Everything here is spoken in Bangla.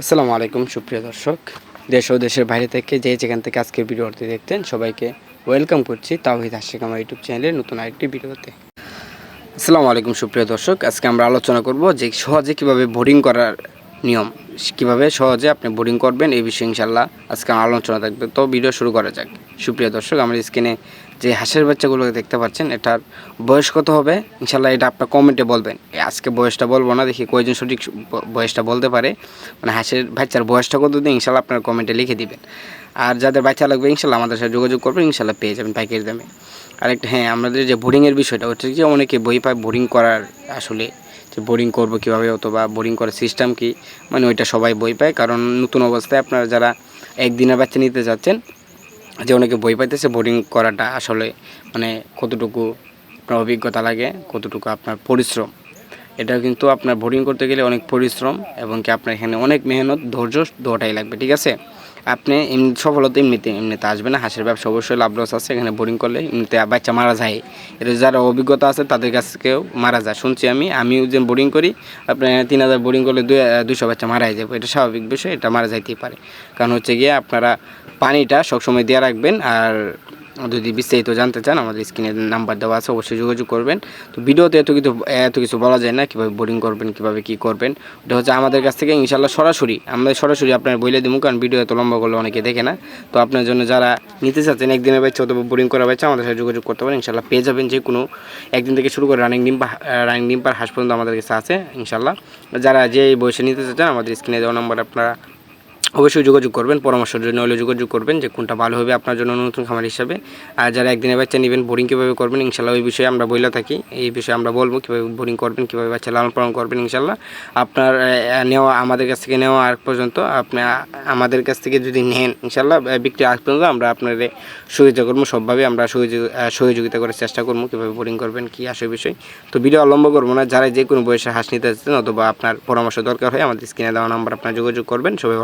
আসসালামু আলাইকুম, সুপ্রিয় দর্শক। দেশ ও দেশের বাইরে থেকে যে যেখান থেকে আজকের ভিডিওটি দেখতেন সবাইকে ওয়েলকাম করছি তাওহিদ হাসিক আমার ইউটিউব চ্যানেলের নতুন আরেকটি ভিডিওতে। আসসালামু আলাইকুম, সুপ্রিয় দর্শক। আজকে আমরা আলোচনা করব যে সহজে কীভাবে বোরিং করার নিয়ম। কীভাবে সহজে আপনি বোর্ডিং করবেন এই বিষয়ে ইনশাল্লাহ আজকে আলোচনা থাকবে। তো ভিডিও শুরু করা যাক। সুপ্রিয় দর্শক, আমার স্ক্রিনে যে হাঁসের বাচ্চাগুলো দেখতে পাচ্ছেন, এটার বয়স কত হবে? ইনশাল্লাহ এটা আপনার কমেন্টে বলবেন। আজকে বয়সটা বলব না, দেখি কয়জন সঠিক বয়সটা বলতে পারে। মানে হাঁসের বাচ্চার বয়সটা কত দিন ইনশাল্লাহ আপনার কমেন্টে লিখে দিবেন। আর যাদের বাচ্চা লাগবে, ইনশাল্লাহ আমাদের সাথে যোগাযোগ করবেন ইনশাল্লাহ পেয়ে যাবেন পাইকারি দামে। আরেকটা হ্যাঁ আমাদের যে বোর্ডিংয়ের বিষয়টা হচ্ছে যে অনেকে বই পায় বোর্ডিং করার আসলে যে বোরিং করব কীভাবে, অথবা বোরিং করার সিস্টেম কি মানে ওইটা সবাই বই পায়। কারণ নতুন অবস্থায় আপনারা যারা একদিনের বাচ্চা নিতে যাচ্ছেন, যে অনেকে বই পাইতেছে বোর্ডিং করাটা আসলে মানে কতটুকু আপনার অভিজ্ঞতা লাগে, কতটুকু আপনার পরিশ্রম। এটা কিন্তু আপনার বোর্ডিং করতে গেলে অনেক পরিশ্রম এবং কি আপনার এখানে অনেক মেহনত, ধৈর্য দুটাই লাগবে, ঠিক আছে? আপনি এমনি সফলতা এমনিতে এমনিতে আসবে না, হাঁসের ব্যবসা অবশ্যই লাভ লস আছে, এখানে বোরিং করলে এমনিতে বাচ্চা মারা যায়। এটা যারা অভিজ্ঞতা আছে তাদের কাছ থেকেও মারা যায়। শুনছি আমি, আমিও যে বোরিং করি আপনার তিন হাজার বোরিং করলে দুই দুশো বাচ্চা মারাই যাবে। এটা স্বাভাবিক বিষয়, এটা মারা যাইতেই পারে। কারণ হচ্ছে গিয়ে আপনারা পানিটা সবসময় দেওয়া রাখবেন আর যদি বিস্তারিত জানতে চান, আমাদের স্ক্রিনে নাম্বার দেওয়া আছে, অবশ্যই যোগাযোগ করবেন। তো ভিডিওতে এত কিছু এত কিছু বলা যায় না, কীভাবে বোর্ডিং করবেন, কীভাবে কী করবেন। এটা হচ্ছে আমাদের কাছ থেকে ইনশাল্লাহ সরাসরি আমাদের সরাসরি আপনার বইলে দিব কারণ ভিডিও এত লম্বা করলে অনেকে দেখে না। তো আপনার জন্য যারা নিতে চাচ্ছেন, একদিনের বাচ্চা অথবা বোর্ডিং করা বাচ্চা আমাদের সাথে যোগাযোগ করতে পারেন ইনশাল্লাহ পেয়ে যাবেন যে কোনো একদিন থেকে শুরু করে রানিং ডিম রানিং ডিম পার হাঁস পর্যন্ত আমাদের কাছে আছে ইনশাল্লাহ যারা যে বয়সে নিতে চাচ্ছেন, আমাদের স্ক্রিনে দেওয়া নাম্বার আপনারা অবশ্যই যোগাযোগ করবেন, পরামর্শের জন্য হলে যোগাযোগ করবেন যে কোনটা ভালো হবে আপনার জন্য নতুন খামার হিসাবে। আর যারা একদিনের বাচ্চা নেবেন বোরিং কীভাবে করবেন ইনশাল্লাহ ওই বিষয়ে আমরা বইলা থাকি। এই বিষয়ে আমরা বলব কীভাবে বোরিং করবেন, কীভাবে বাচ্চা লালন পালন করবেন ইনশাল্লাহ আপনার নেওয়া, আমাদের কাছ থেকে নেওয়া আগ পর্যন্ত আপনি, আমাদের কাছ থেকে যদি নেন ইনশাল্লাহ বিক্রি আগ পর্যন্ত আমরা আপনাদের সহযোগিতা করব, সবভাবে আমরা সহযোগ- সহযোগিতা করার চেষ্টা করব কীভাবে বোরিং করবেন, কী আসে বিষয়। তো ভিডিও অবলম্ব করব না যারা যে কোনো বয়সে হাঁস নিতে চাচ্ছেন অথবা আপনার পরামর্শ দরকার হয়, আমাদের স্ক্রিনে দেওয়া নাম্বার আপনার যোগাযোগ করবেন, সবাই